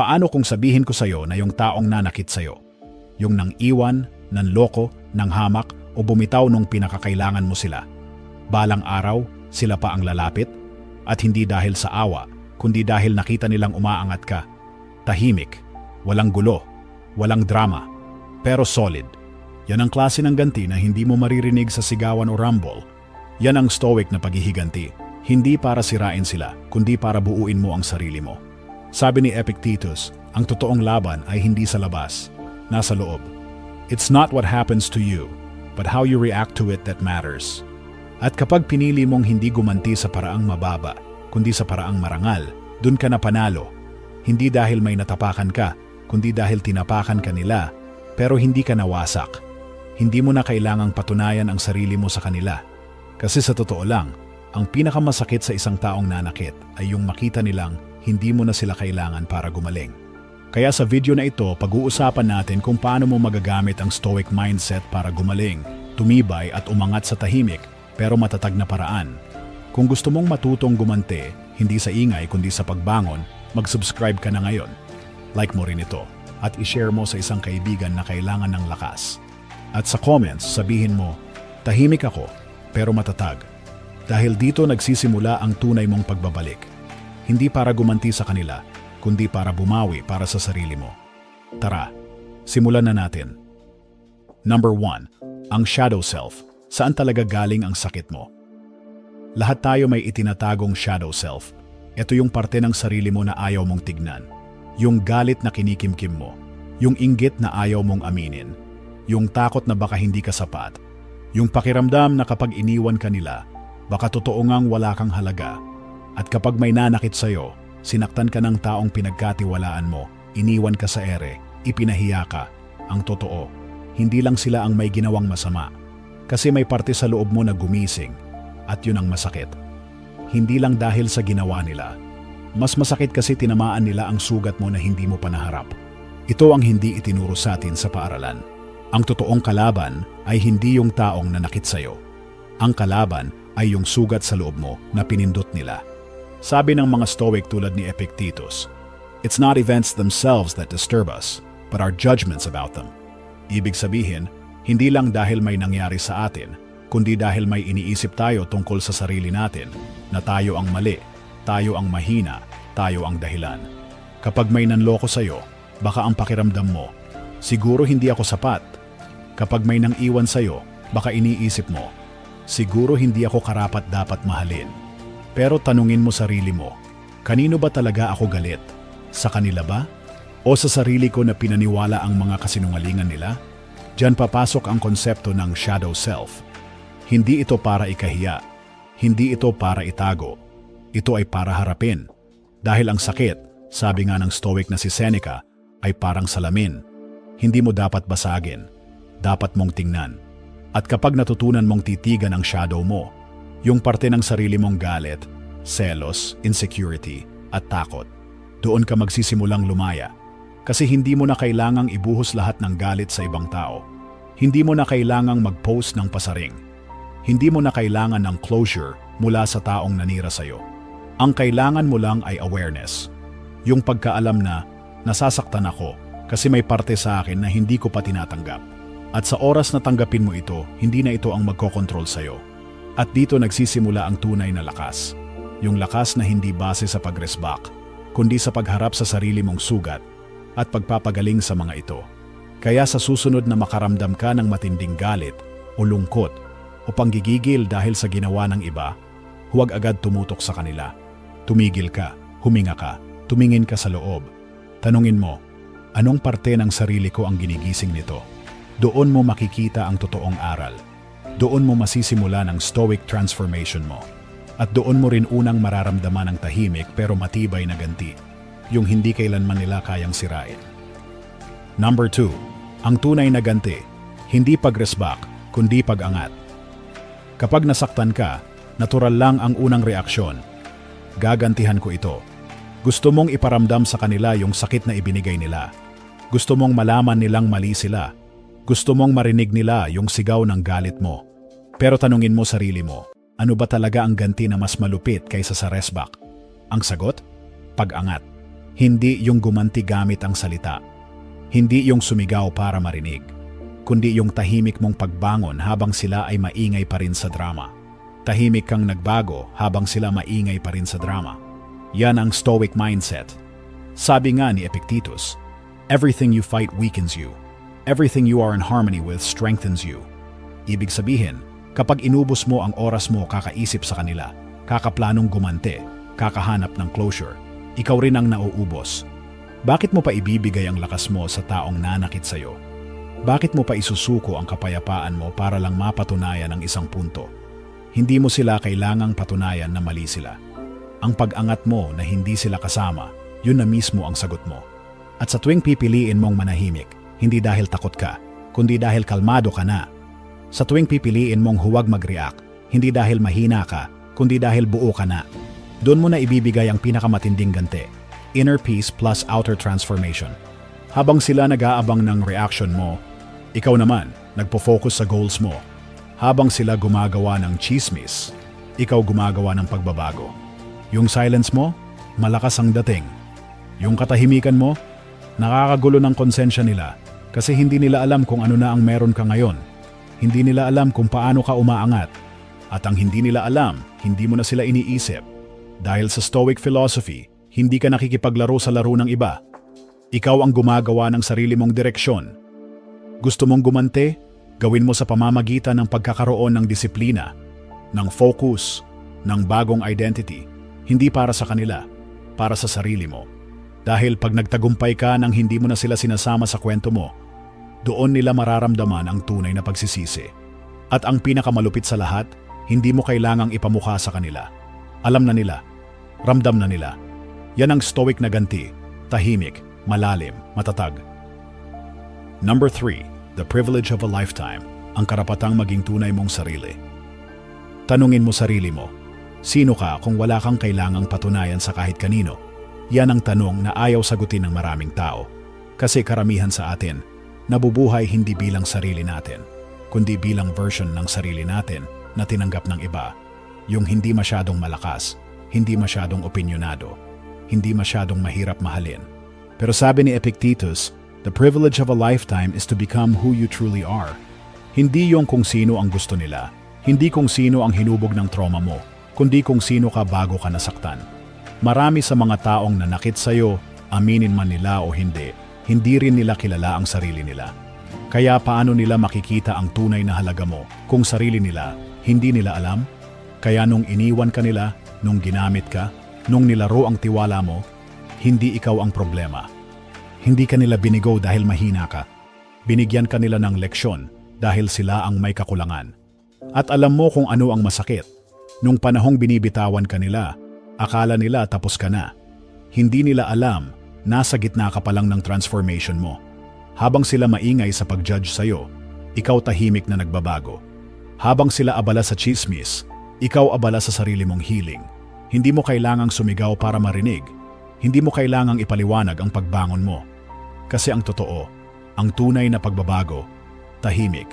Paano kung sabihin ko sa'yo na yung taong nanakit sa'yo? Yung nang iwan, nang loko, nang hamak, o bumitaw nung pinakakailangan mo sila. Balang araw, sila pa ang lalapit? At hindi dahil sa awa, kundi dahil nakita nilang umaangat ka. Tahimik, walang gulo, walang drama, pero solid. Yan ang klase ng ganti na hindi mo maririnig sa sigawan o rumble. Yan ang stoic na paghihiganti. Hindi para sirain sila, kundi para buuin mo ang sarili mo. Sabi ni Epictetus, ang totoong laban ay hindi sa labas, nasa loob. It's not what happens to you, but how you react to it that matters. At kapag pinili mong hindi gumanti sa paraang mababa, kundi sa paraang marangal, dun ka na panalo. Hindi dahil may natapakan ka, kundi dahil tinapakan ka nila, pero hindi ka nawasak. Hindi mo na kailangang patunayan ang sarili mo sa kanila. Kasi sa totoo lang, ang pinakamasakit sa isang taong nanakit ay yung makita nilang hindi mo na sila kailangan para gumaling. Kaya sa video na ito, pag-uusapan natin kung paano mo magagamit ang stoic mindset para gumaling, tumibay at umangat sa tahimik pero matatag na paraan. Kung gusto mong matutong gumante, hindi sa ingay kundi sa pagbangon, mag-subscribe ka na ngayon. Like mo rin ito at i-share mo sa isang kaibigan na kailangan ng lakas. At sa comments, sabihin mo, tahimik ako pero matatag. Dahil dito nagsisimula ang tunay mong pagbabalik. Hindi para gumanti sa kanila, kundi para bumawi para sa sarili mo. Tara, simulan na natin. Number 1. Ang shadow self. Saan talaga galing ang sakit mo? Lahat tayo may itinatagong shadow self. Ito yung parte ng sarili mo na ayaw mong tignan. Yung galit na kinikimkim mo. Yung inggit na ayaw mong aminin. Yung takot na baka hindi ka sapat. Yung pakiramdam na kapag iniwan ka nila, baka totoo ngang wala kang halaga. At kapag may nanakit sa'yo, sinaktan ka ng taong pinagkatiwalaan mo, iniwan ka sa ere, ipinahiya ka. Ang totoo, hindi lang sila ang may ginawang masama. Kasi may parte sa loob mo na gumising, at yun ang masakit. Hindi lang dahil sa ginawa nila. Mas masakit kasi tinamaan nila ang sugat mo na hindi mo pa naharap. Ito ang hindi itinuro sa atin sa paaralan. Ang totoong kalaban ay hindi yung taong nanakit sa'yo. Ang kalaban ay yung sugat sa loob mo na pinindot nila. Sabi ng mga Stoic tulad ni Epictetus, It's not events themselves that disturb us, but our judgments about them. Ibig sabihin, hindi lang dahil may nangyari sa atin, kundi dahil may iniisip tayo tungkol sa sarili natin na tayo ang mali, tayo ang mahina, tayo ang dahilan. Kapag may nanloko sa'yo, baka ang pakiramdam mo, siguro hindi ako sapat. Kapag may nang iwan sa'yo, baka iniisip mo, siguro hindi ako karapat dapat mahalin. Pero tanungin mo sarili mo, kanino ba talaga ako galit? Sa kanila ba? O sa sarili ko na pinaniwala ang mga kasinungalingan nila? Diyan papasok ang konsepto ng shadow self. Hindi ito para ikahiya. Hindi ito para itago. Ito ay para harapin. Dahil ang sakit, sabi nga ng stoic na si Seneca, ay parang salamin. Hindi mo dapat basagin. Dapat mong tingnan. At kapag natutunan mong titigan ang shadow mo, yung parte ng sarili mong galit, selos, insecurity, at takot, doon ka magsisimulang lumaya. Kasi hindi mo na kailangang ibuhos lahat ng galit sa ibang tao. Hindi mo na kailangang mag-post ng pasaring. Hindi mo na kailangan ng closure mula sa taong nanira sa'yo. Ang kailangan mo lang ay awareness. Yung pagkaalam na nasasaktan ako kasi may parte sa akin na hindi ko pa tinatanggap. At sa oras na tanggapin mo ito, hindi na ito ang magkokontrol sa'yo. At dito nagsisimula ang tunay na lakas. Yung lakas na hindi base sa pagresbak, kundi sa pagharap sa sarili mong sugat at pagpapagaling sa mga ito. Kaya sa susunod na makaramdam ka ng matinding galit o lungkot o panggigigil dahil sa ginawa ng iba, huwag agad tumutok sa kanila. Tumigil ka, huminga ka, tumingin ka sa loob. Tanungin mo, anong parte ng sarili ko ang ginigising nito? Doon mo makikita ang totoong aral. Doon mo masisimula ng stoic transformation mo. At doon mo rin unang mararamdaman ang tahimik pero matibay na ganti yung hindi kailanman nila kayang sirain. Number 2. Ang tunay na ganti, hindi pagresbak, kundi pagangat. Kapag nasaktan ka, natural lang ang unang reaksyon. Gagantihan ko ito. Gusto mong iparamdam sa kanila yung sakit na ibinigay nila. Gusto mong malaman nilang mali sila. Gusto mong marinig nila yung sigaw ng galit mo. Pero tanungin mo sarili mo, ano ba talaga ang ganti na mas malupit kaysa sa resback? Ang sagot? Pag-angat. Hindi yung gumanti gamit ang salita. Hindi yung sumigaw para marinig. Kundi yung tahimik mong pagbangon habang sila ay maingay pa rin sa drama. Tahimik kang nagbago habang sila maingay pa rin sa drama. Yan ang stoic mindset. Sabi nga ni Epictetus, Everything you fight weakens you. Everything you are in harmony with strengthens you. Ibig sabihin, kapag inubos mo ang oras mo kakaisip sa kanila, kakaplanong gumante, kakahanap ng closure, ikaw rin ang nauubos. Bakit mo pa ibibigay ang lakas mo sa taong nanakit sa'yo? Bakit mo pa isusuko ang kapayapaan mo para lang mapatunayan ang isang punto? Hindi mo sila kailangang patunayan na mali sila. Ang pag-angat mo na hindi sila kasama, yun na mismo ang sagot mo. At sa tuwing pipiliin mong manahimik, hindi dahil takot ka, kundi dahil kalmado ka na. Sa tuwing pipiliin mong huwag mag-react, hindi dahil mahina ka, kundi dahil buo ka na. Doon mo na ibibigay ang pinakamatinding gante, inner peace plus outer transformation. Habang sila nag-aabang ng reaction mo, ikaw naman, nagpo-focus sa goals mo. Habang sila gumagawa ng chismis, ikaw gumagawa ng pagbabago. Yung silence mo, malakas ang dating. Yung katahimikan mo, nakakagulo ng konsensya nila kasi hindi nila alam kung ano na ang meron ka ngayon. Hindi nila alam kung paano ka umaangat. At ang hindi nila alam, hindi mo na sila iniisip. Dahil sa Stoic philosophy, hindi ka nakikipaglaro sa laro ng iba. Ikaw ang gumagawa ng sarili mong direksyon. Gusto mong gumante? Gawin mo sa pamamagitan ng pagkakaroon ng disiplina, ng focus, ng bagong identity, hindi para sa kanila, para sa sarili mo. Dahil pag nagtagumpay ka nang hindi mo na sila sinasama sa kwento mo, doon nila mararamdaman ang tunay na pagsisisi. At ang pinakamalupit sa lahat, hindi mo kailangang ipamukha sa kanila. Alam na nila, ramdam na nila. Yan ang stoic na ganti, tahimik, malalim, matatag. Number 3, the privilege of a lifetime, ang karapatang maging tunay mong sarili. Tanungin mo sarili mo, sino ka kung wala kang kailangang patunayan sa kahit kanino? Yan ang tanong na ayaw sagutin ng maraming tao. Kasi karamihan sa atin, nabubuhay hindi bilang sarili natin, kundi bilang version ng sarili natin na tinanggap ng iba. Yung hindi masyadong malakas, hindi masyadong opinionado, hindi masyadong mahirap mahalin. Pero sabi ni Epictetus, the privilege of a lifetime is to become who you truly are. Hindi yung kung sino ang gusto nila, hindi kung sino ang hinubog ng trauma mo, kundi kung sino ka bago ka nasaktan. Marami sa mga taong nanakit sa'yo, aminin man nila o hindi, hindi rin nila kilala ang sarili nila. Kaya paano nila makikita ang tunay na halaga mo kung sarili nila hindi nila alam? Kaya nung iniwan ka nila, nung ginamit ka, nung nilaro ang tiwala mo, hindi ikaw ang problema. Hindi ka nila binigo dahil mahina ka. Binigyan ka nila ng leksyon dahil sila ang may kakulangan. At alam mo kung ano ang masakit. Nung panahong binibitawan ka nila, akala nila tapos ka na. Hindi nila alam, nasa gitna ka pa lang ng transformation mo. Habang sila maingay sa pag-judge sa'yo, ikaw tahimik na nagbabago. Habang sila abala sa chismis, ikaw abala sa sarili mong healing. Hindi mo kailangang sumigaw para marinig. Hindi mo kailangang ipaliwanag ang pagbangon mo. Kasi ang totoo, ang tunay na pagbabago, tahimik,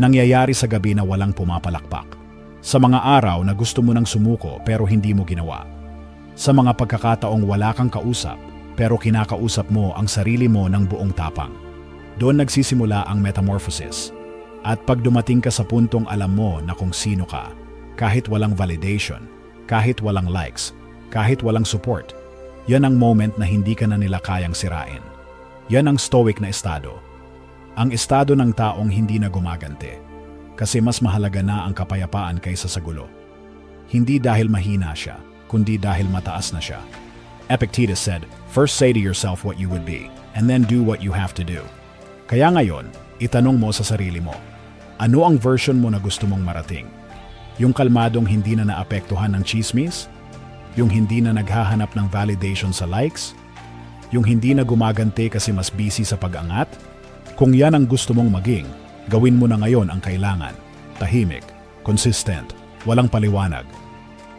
nangyayari sa gabi na walang pumapalakpak. Sa mga araw na gusto mo nang sumuko pero hindi mo ginawa. Sa mga pagkakataong wala kang kausap pero kinakausap mo ang sarili mo ng buong tapang. Doon nagsisimula ang metamorphosis. At pag dumating ka sa puntong alam mo na kung sino ka, kahit walang validation, kahit walang likes, kahit walang support, yan ang moment na hindi ka na nila kayang sirain. Yan ang stoic na estado. Ang estado ng taong hindi na gumagante. Kasi mas mahalaga na ang kapayapaan kaysa sa gulo. Hindi dahil mahina siya, kundi dahil mataas na siya. Epictetus said, First say to yourself what you would be, and then do what you have to do. Kaya ngayon, itanong mo sa sarili mo, ano ang version mo na gusto mong marating? Yung kalmadong hindi na naapektuhan ng chismis? Yung hindi na naghahanap ng validation sa likes? Yung hindi na gumagante kasi mas busy sa pag-angat? Kung yan ang gusto mong maging, gawin mo na ngayon ang kailangan. Tahimik, consistent, walang paliwanag.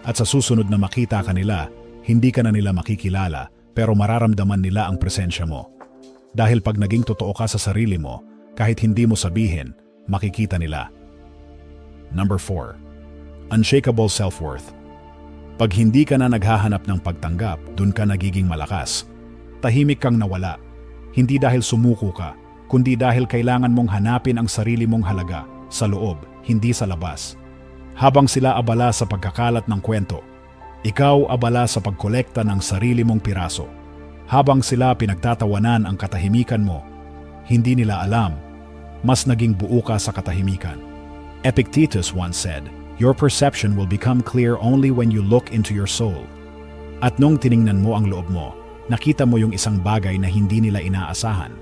At sa susunod na makita ka nila, hindi ka na nila makikilala pero mararamdaman nila ang presensya mo. Dahil pag naging totoo ka sa sarili mo, kahit hindi mo sabihin, makikita nila. Number 4. Unshakable self-worth. Pag hindi ka na naghahanap ng pagtanggap, dun ka nagiging malakas. tahimik kang nawala. Hindi dahil sumuko ka, kundi dahil kailangan mong hanapin ang sarili mong halaga sa loob, hindi sa labas. Habang sila abala sa pagkakalat ng kwento, ikaw abala sa pagkolekta ng sarili mong piraso. Habang sila pinagtatawanan ang katahimikan mo, hindi nila alam, mas naging buo ka sa katahimikan. Epictetus once said, Your perception will become clear only when you look into your soul. At nung tiningnan mo ang loob mo, nakita mo yung isang bagay na hindi nila inaasahan,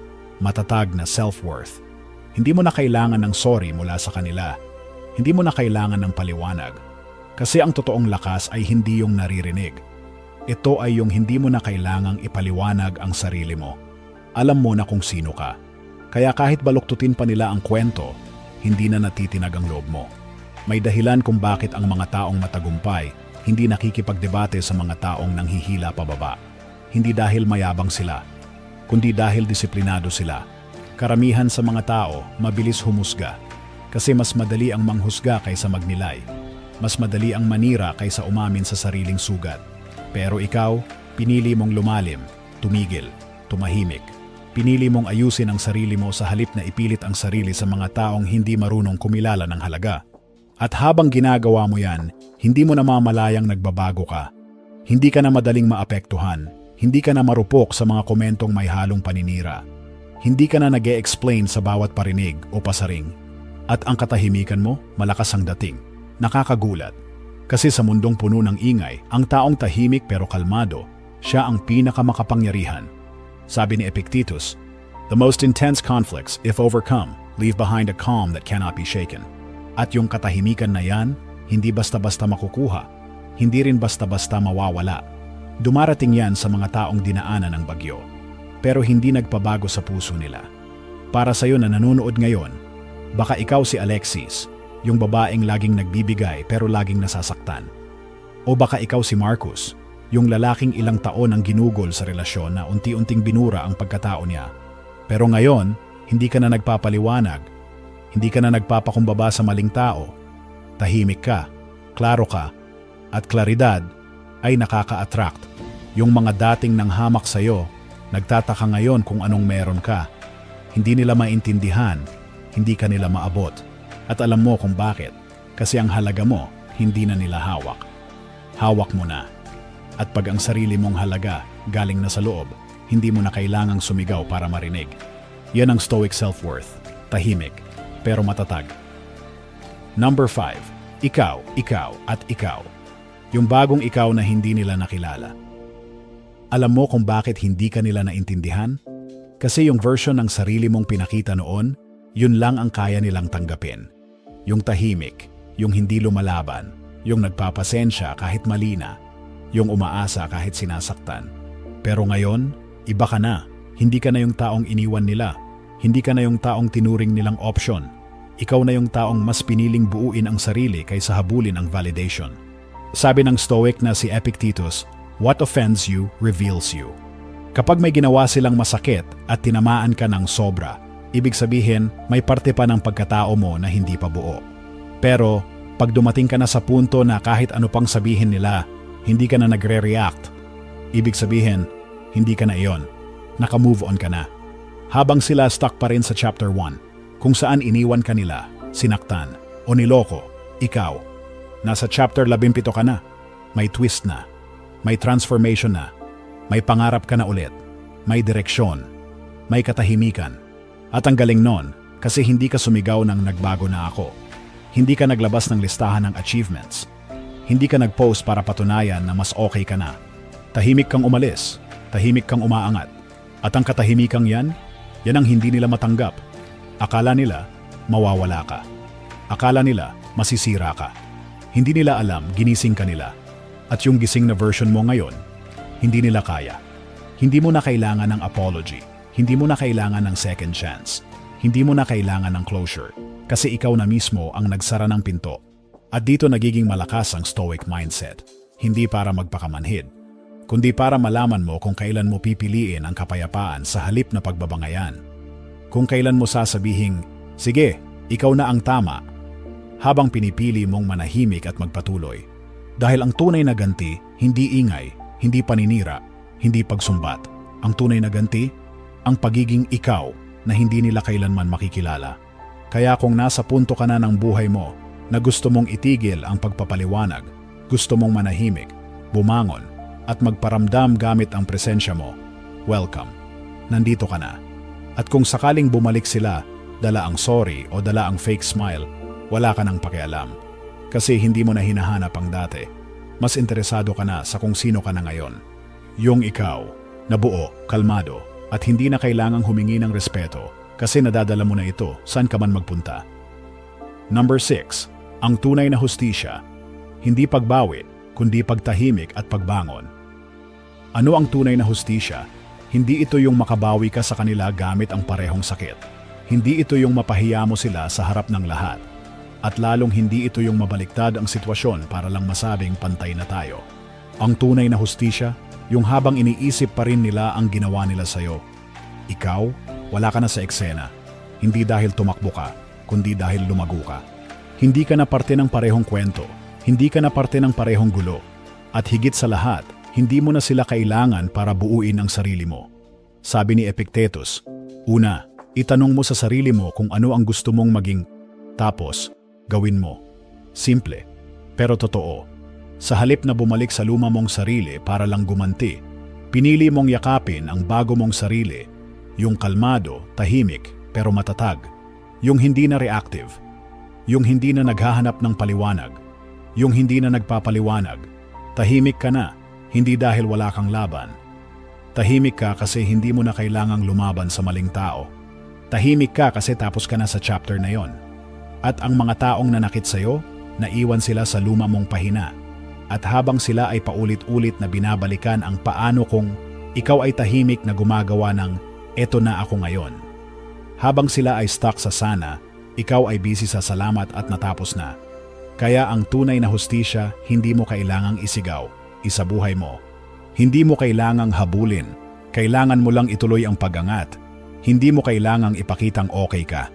matatag na self-worth. Hindi mo na kailangan ng sorry mula sa kanila. Hindi mo na kailangan ng paliwanag. Kasi ang totoong lakas ay hindi yung naririnig. Ito ay yung hindi mo na kailangang ipaliwanag ang sarili mo. Alam mo na kung sino ka. Kaya kahit baluktutin pa nila ang kwento, hindi na natitinag ang loob mo. May dahilan kung bakit ang mga taong matagumpay hindi nakikipagdebate sa mga taong nanghihila pababa. Hindi dahil mayabang sila, kundi dahil disiplinado sila. Karamihan sa mga tao mabilis humusga kasi mas madali ang manghusga kaysa magnilay. Mas madali ang manira kaysa umamin sa sariling sugat. Pero ikaw, pinili mong lumalim, tumigil, tumahimik. Pinili mong ayusin ang sarili mo sa halip na ipilit ang sarili sa mga taong hindi marunong kumilala ng halaga. At habang ginagawa mo yan, hindi mo namamalayang nagbabago ka. Hindi ka na madaling maapektuhan. Hindi ka na marupok sa mga komentong may halong paninira. Hindi ka na nag explain sa bawat parinig o pasaring. At ang katahimikan mo, malakas ang dating. Nakakagulat. Kasi sa mundong puno ng ingay, ang taong tahimik pero kalmado, siya ang pinakamakapangyarihan. Sabi ni Epictetus, The most intense conflicts, if overcome, leave behind a calm that cannot be shaken. At yung katahimikan na yan, hindi basta-basta makukuha, hindi rin basta-basta mawawala. Dumarating yan sa mga taong dinaanan ng bagyo, pero hindi nagpabago sa puso nila. Para sa'yo na nanonood ngayon, baka ikaw si Alexis, yung babaeng laging nagbibigay pero laging nasasaktan. O baka ikaw si Marcus, yung lalaking ilang taon ang ginugol sa relasyon na unti-unting binura ang pagkatao niya. Pero ngayon, hindi ka na nagpapaliwanag hindi ka na nagpapakumbaba sa maling tao. Tahimik ka, klaro ka, at klaridad ay nakaka-attract. Yung mga dating nang hamak sa'yo, nagtataka ngayon kung anong meron ka. Hindi nila maintindihan, hindi ka nila maabot. At alam mo kung bakit. Kasi ang halaga mo, hindi na nila hawak. Hawak mo na. At pag ang sarili mong halaga galing na sa loob, hindi mo na kailangang sumigaw para marinig. Yan ang stoic self-worth. Tahimik, pero matatag. Number 5. Ikaw, ikaw, at ikaw. Yung bagong ikaw na hindi nila nakilala. Alam mo kung bakit hindi ka nila naintindihan? Kasi yung version ng sarili mong pinakita noon, yun lang ang kaya nilang tanggapin. Yung tahimik, yung hindi lumalaban, yung nagpapasensya kahit malina, yung umaasa kahit sinasaktan. Pero ngayon, iba ka na. Hindi ka na yung taong iniwan nila. Hindi ka na yung taong tinuring nilang option ikaw na yung taong mas piniling buuin ang sarili kaysa habulin ang validation. Sabi ng Stoic na si Epictetus, what offends you reveals you. Kapag may ginawa silang masakit at tinamaan ka ng sobra, ibig sabihin may parte pa ng pagkatao mo na hindi pa buo. Pero pag dumating ka na sa punto na kahit ano pang sabihin nila, hindi ka na nagre-react, ibig sabihin, hindi ka na iyon. Naka-move on ka na. Habang sila stuck pa rin sa chapter 1, kung saan iniwan ka nila, sinaktan, o niloko, ikaw. Nasa chapter 17 ka na. May twist na. May transformation na. May pangarap ka na ulit. May direksyon. May katahimikan. At ang galing nun, kasi hindi ka sumigaw ng nagbago na ako. Hindi ka naglabas ng listahan ng achievements. Hindi ka nag-post para patunayan na mas okay ka na. Tahimik kang umalis. Tahimik kang umaangat. At ang katahimikang yan, yan ang hindi nila matanggap Akala nila, mawawala ka. Akala nila, masisira ka. Hindi nila alam, ginising ka nila. At yung gising na version mo ngayon, hindi nila kaya. Hindi mo na kailangan ng apology. Hindi mo na kailangan ng second chance. Hindi mo na kailangan ng closure. Kasi ikaw na mismo ang nagsara ng pinto. At dito nagiging malakas ang stoic mindset. Hindi para magpakamanhid, kundi para malaman mo kung kailan mo pipiliin ang kapayapaan sa halip na pagbabangayan kung kailan mo sasabihing, sige, ikaw na ang tama, habang pinipili mong manahimik at magpatuloy. Dahil ang tunay na ganti, hindi ingay, hindi paninira, hindi pagsumbat. Ang tunay na ganti, ang pagiging ikaw na hindi nila kailanman makikilala. Kaya kung nasa punto ka na ng buhay mo na gusto mong itigil ang pagpapaliwanag, gusto mong manahimik, bumangon, at magparamdam gamit ang presensya mo, welcome. Nandito ka na. At kung sakaling bumalik sila, dala ang sorry o dala ang fake smile, wala ka nang pakialam. Kasi hindi mo na hinahanap ang dati. Mas interesado ka na sa kung sino ka na ngayon. Yung ikaw, na buo, kalmado, at hindi na kailangang humingi ng respeto kasi nadadala mo na ito saan ka man magpunta. Number 6. Ang tunay na hustisya. Hindi pagbawi, kundi pagtahimik at pagbangon. Ano ang tunay na hustisya? Hindi ito yung makabawi ka sa kanila gamit ang parehong sakit. Hindi ito yung mapahiya mo sila sa harap ng lahat. At lalong hindi ito yung mabaliktad ang sitwasyon para lang masabing pantay na tayo. Ang tunay na hustisya, yung habang iniisip pa rin nila ang ginawa nila sa'yo. Ikaw, wala ka na sa eksena. Hindi dahil tumakbo ka, kundi dahil lumago ka. Hindi ka na parte ng parehong kwento. Hindi ka na parte ng parehong gulo. At higit sa lahat, hindi mo na sila kailangan para buuin ang sarili mo. Sabi ni Epictetus, Una, itanong mo sa sarili mo kung ano ang gusto mong maging. Tapos, gawin mo. Simple, pero totoo. Sa halip na bumalik sa luma mong sarili para lang gumanti, pinili mong yakapin ang bago mong sarili, yung kalmado, tahimik, pero matatag, yung hindi na reactive, yung hindi na naghahanap ng paliwanag, yung hindi na nagpapaliwanag. Tahimik ka na, hindi dahil wala kang laban. Tahimik ka kasi hindi mo na kailangang lumaban sa maling tao. Tahimik ka kasi tapos ka na sa chapter na yon. At ang mga taong nanakit sa'yo, naiwan sila sa luma mong pahina. At habang sila ay paulit-ulit na binabalikan ang paano kung ikaw ay tahimik na gumagawa ng eto na ako ngayon. Habang sila ay stuck sa sana, ikaw ay busy sa salamat at natapos na. Kaya ang tunay na hustisya hindi mo kailangang isigaw, isabuhay mo. Hindi mo kailangang habulin, kailangan mo lang ituloy ang pagangat. Hindi mo kailangang ipakitang okay ka.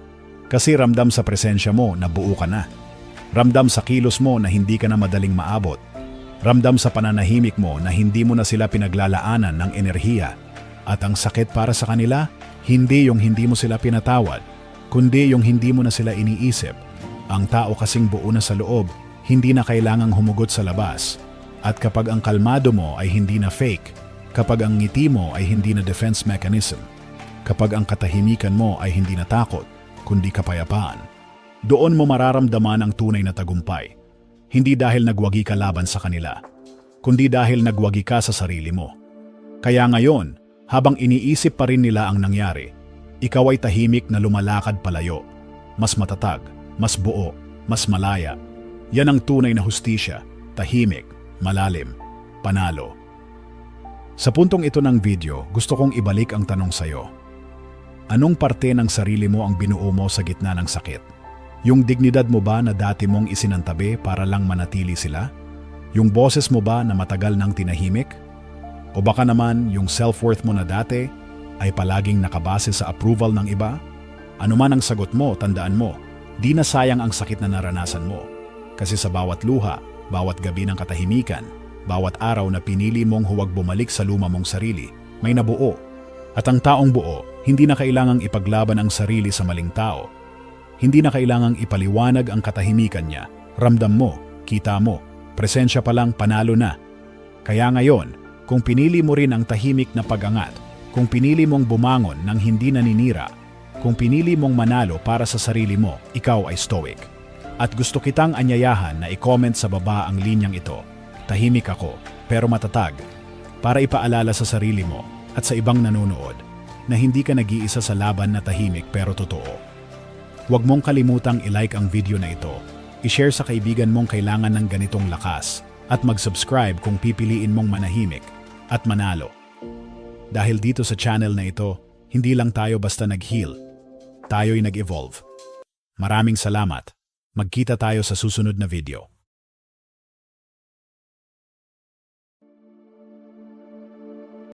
Kasi ramdam sa presensya mo na buo ka na. Ramdam sa kilos mo na hindi ka na madaling maabot. Ramdam sa pananahimik mo na hindi mo na sila pinaglalaanan ng enerhiya. At ang sakit para sa kanila, hindi yung hindi mo sila pinatawad, kundi yung hindi mo na sila iniisip. Ang tao kasing buo na sa loob, hindi na kailangang humugot sa labas. At kapag ang kalmado mo ay hindi na fake, kapag ang ngiti mo ay hindi na defense mechanism, kapag ang katahimikan mo ay hindi na takot, kundi kapayapaan, doon mo mararamdaman ang tunay na tagumpay. Hindi dahil nagwagi ka laban sa kanila, kundi dahil nagwagi ka sa sarili mo. Kaya ngayon, habang iniisip pa rin nila ang nangyari, ikaw ay tahimik na lumalakad palayo, mas matatag, mas buo, mas malaya. Yan ang tunay na hustisya, tahimik, malalim, panalo. Sa puntong ito ng video, gusto kong ibalik ang tanong sa'yo. Anong parte ng sarili mo ang binuo mo sa gitna ng sakit? Yung dignidad mo ba na dati mong isinantabi para lang manatili sila? Yung boses mo ba na matagal nang tinahimik? O baka naman yung self-worth mo na dati ay palaging nakabase sa approval ng iba? Ano man ang sagot mo, tandaan mo, di na sayang ang sakit na naranasan mo. Kasi sa bawat luha, bawat gabi ng katahimikan, bawat araw na pinili mong huwag bumalik sa luma mong sarili, may nabuo. At ang taong buo, hindi na kailangang ipaglaban ang sarili sa maling tao. Hindi na kailangang ipaliwanag ang katahimikan niya. Ramdam mo, kita mo, presensya pa lang panalo na. Kaya ngayon, kung pinili mo rin ang tahimik na pagangat, kung pinili mong bumangon ng hindi naninira, kung pinili mong manalo para sa sarili mo, ikaw ay stoic. At gusto kitang anyayahan na i-comment sa baba ang linyang ito. Tahimik ako, pero matatag. Para ipaalala sa sarili mo at sa ibang nanonood na hindi ka nag-iisa sa laban na tahimik pero totoo. Huwag mong kalimutang i-like ang video na ito, i-share sa kaibigan mong kailangan ng ganitong lakas, at mag-subscribe kung pipiliin mong manahimik at manalo. Dahil dito sa channel na ito, hindi lang tayo basta nag-heal, tayo'y nag-evolve. Maraming salamat. Magkita tayo sa susunod na video.